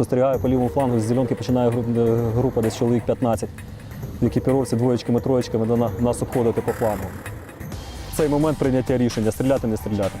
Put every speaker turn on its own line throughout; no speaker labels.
Спостерігаю по лівому флангу, з зеленки починає е, група десь чоловік 15 в екіпіровці двоєчками, троєчками до нас обходити по флангу. Цей момент прийняття рішення стріляти, не стріляти.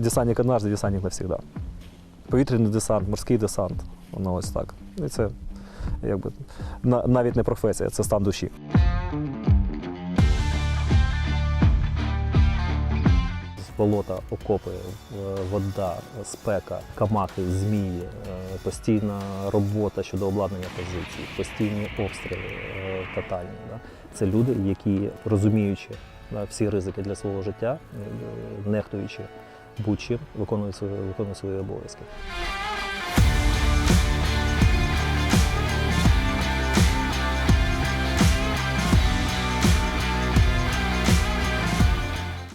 Десантник однажды, десантник навсегда. Повітряний десант, морський десант. Воно ось так. І це якби навіть не професія, це стан душі. Болота, окопи, е, вода, спека, камахи, змії, е, постійна робота щодо обладнання позицій, постійні обстріли е, тотальні. Це люди, які розуміючи всі ризики для свого життя, нехтуючи будь-чим, виконують свої, виконує свої обов'язки.